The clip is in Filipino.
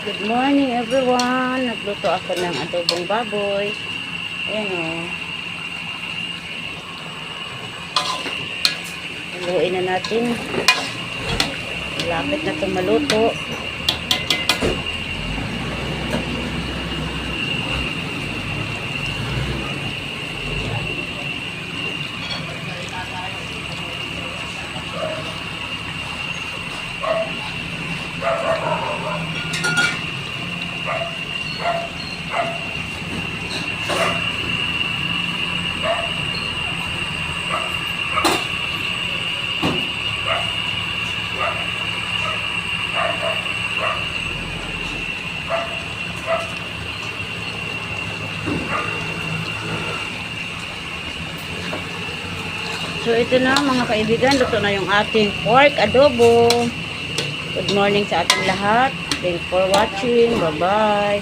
Good morning everyone. Nagluto ako ng adobong baboy. Ayan o. Haluin na natin. Malapit na itong maluto. So ito na mga kaibigan, luto na yung ating pork adobo. Good morning sa ating lahat. Thanks for watching. Bye-bye.